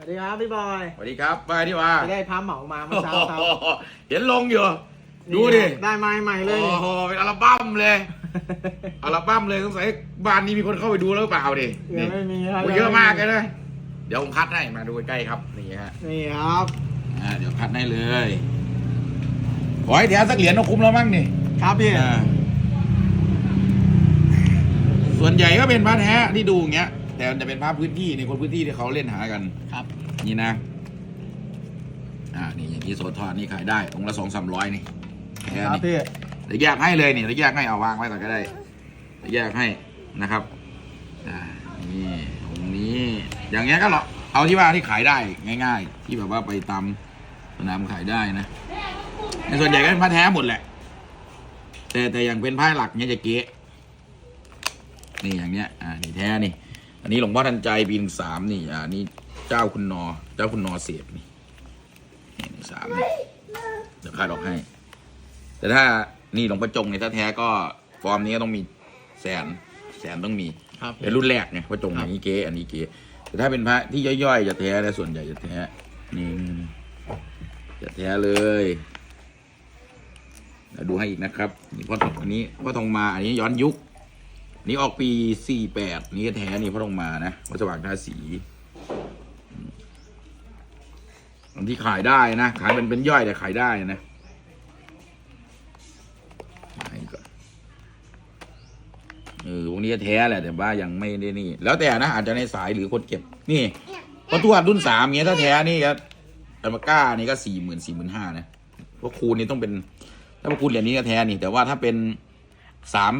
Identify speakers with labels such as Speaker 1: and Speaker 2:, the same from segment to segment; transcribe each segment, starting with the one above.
Speaker 1: สวัสดีครับพี่บอย
Speaker 2: สวัสดีครับมาที่ว่า
Speaker 1: ไปได้พาเหมามาเมื่อเช้าครับ
Speaker 2: เห็นลงอยู่ ดูดิ
Speaker 1: ได้ไม้ใหม่เลย
Speaker 2: โอ้โหเป็นอัลบั้มเลยอัลบั้มเลยสงสัยบ้านนี้มีคนเข้าไปดูแล้วหรือเปล่าดิ
Speaker 1: ยั
Speaker 2: นี่
Speaker 1: งไม่มีครับ
Speaker 2: โอ้เยอะมากเลยนะเดี๋ยวผมคัดให้มาดูใกล้ๆครับนี่ฮะ
Speaker 1: นี่ครับ
Speaker 2: อ่าเดี๋ยวคัดให้เลยขอให้แถวสักเหรียญก็คุ้มแล้วมั้งนี่
Speaker 1: ครับพี่
Speaker 2: อ่าส่วนใหญ่ก็เป็นพระแท้ที่ดูอย่างเงี้ย แต่มันจะเป็นพระพื้นที่ในคนพื้นที่ที่เขาเล่นหากัน
Speaker 1: ครับ
Speaker 2: นี่นะ อ่า นี่อย่างนี้โซทอนนี่ขายได้องค์ละสองสามร้อยนี่แค่
Speaker 1: ครับ
Speaker 2: นี้
Speaker 1: พี่
Speaker 2: เดี๋ยวแยกให้เลยนี่เดี๋ยวแยกให้เอาวางไว้ก่อนก็ได้เดี๋ยวแยกให้นะครับ อ่า นี่องค์นี้ อย่างเงี้ยก็หรอเอาที่ว่าที่ขายได้ง่าย ๆ ที่แบบว่าไปตามสนามขายได้นะในส่วนใหญ่ก็เป็นผ้าแท้หมดแหละ แต่แต่อย่างเป็นผ้าหลักเนี้ยจะเก๊ะนี่อย่างเนี้ย อ่า นี่แท้นี่ อันนี้หลวงพ่อทันใจปีหนึ่งสามนี่ อ่านี่เจ้าคุณนอ เจ้าคุณนอเสียบนี่นี่หนึ่งสามนี่เดี๋ยวคาดออกให้ แต่ถ้านี่หลวงพ่อจงเนี่ยถ้าแท้ก็ฟอร์มนี้ก็ต้องมีแสนแสนต้องมี
Speaker 1: ครับ
Speaker 2: เป็นรุ่นแรกไงพระจง
Speaker 1: ครั
Speaker 2: อั
Speaker 1: บ
Speaker 2: นนี้เก๋อันนี้เก๋แต่ถ้าเป็นพระที่ย่อยๆจะแท้แต่ส่วนใหญ่จะแท้นี่นี่นี่จะแท้เลยเดี๋ยวดูให้อีกนะครับนี่พ่อทองอันนี้พ่อทองมาอันนี้ย้อนยุคอั นนี้ออกปีสี่แปดนี่แท้นี่พ่อทองมานะวัดสว่างท่าสีอันที่ขายได้นะ ขายเป็นเป็นย่อยแต่ขายได้นะเออพวกนี้แท้แหละแต่ว่ายังไม่ได้นี่ แล้วแต่นะอาจจะในสายหรือคนเก็บ นี่พระทวดรุ่นสามเงี้ยถ้าแท้นี่ก็อัลมาก้านี่ก็สี่หมื่นสี่หมื่นห้านะเพราะคูณนี่ต้องเป็น ถ้าพระคูณเหรียญนี้ก็แท้นี่ แต่ว่าถ้าเป็นสาม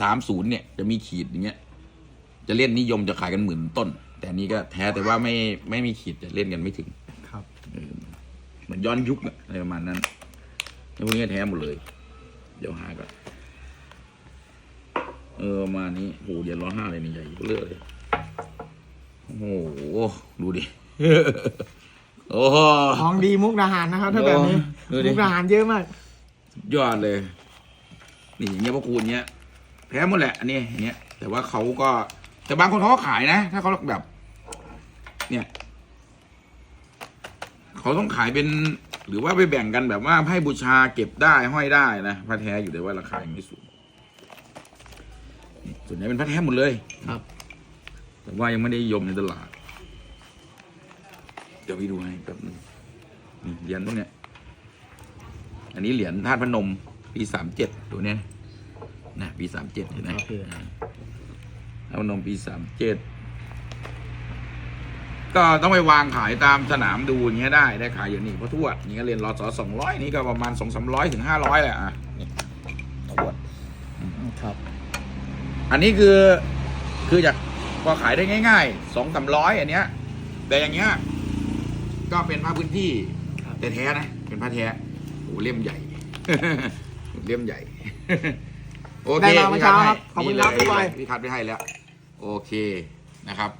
Speaker 2: สามศูนย์เนี่ยจะมีขีดอย่างเงี้ย จะเล่นนิยมจะขายกันหมื่นต้น แต่อันนี้ก็แท้แต่ว่าไม่ไม่มีขีดจะเล่นกันไม่ถึง
Speaker 1: ครับ
Speaker 2: เหมือนย้อนยุคอะอะไรประมาณนั้นแล้วพวกนี้ก็แท้หมดเลย เดี๋ยวหาก่อนเออประมาณนี้โหเดี๋ยวร้อนห้าเลยนี่ใหญ่เลือกเลยโอ้โหดูดิ โอ้โห
Speaker 1: ของดีมุกดาหารนะครับ ถ้าแบบนี้
Speaker 2: ดูดิ
Speaker 1: มุกดาหารเยอะมาก
Speaker 2: ยอดเลย นี่อย่างเงี้ยพวกคูณเงี้ย แพ้หมดแหละอันนี้อย่างเงี้ยแต่ว่าเขาก็แต่บางคนเขาก็ขายนะ ถ้าเขาแบบ เนี่ยเขาต้องขายเป็น หรือว่าไปแบ่งกันแบบว่าให้บูชาเก็บได้ห้อยได้นะพระแท้อยู่แต่ว่าราคายังไม่สูงนี่ส่วนใหญ่เป็นพระแท้หมดเลย
Speaker 1: ครับ
Speaker 2: แต่ว่ายังไม่ได้นิยมในตลาด เดี๋ยวพี่ดูให้แป๊บนึงนี่เหรียญพวกเนี้ยอันนี้เหรียญธาตุพนมปีสามเจ็ดตัวเนี้ย นะปีสามเจ็ดเห็นไหม
Speaker 1: ครับพี่
Speaker 2: ธาตุพนมปีสามเจ็ดก็ต้องไปวางขายตามสนามดูอย่างเงี้ยได้ได้ขายอยู่นี่เพราะทวดนี่ก็เรียนรอสอสองร้อยนี่ก็ประมาณสองสามร้อยถึงห้าร้อยแหละอะนี่ทวด
Speaker 1: ครับ
Speaker 2: อันนี้คือคือจากพอขายได้ง่ายๆสองสามร้อยอันเนี้ย แต่อย่างเงี้ย ก็เป็นผ้าพื้นที่
Speaker 1: ครับ
Speaker 2: แต่แท้นะ เป็นผ้าแท้โอ้เล่มใหญ่ เล่มใหญ่ โอเค
Speaker 1: ได้มาเมื่อเช้าครับขอบคุณครับ
Speaker 2: นี่
Speaker 1: พี่บอย
Speaker 2: พี่คัดไปให้แล้ว โอเคนะครับ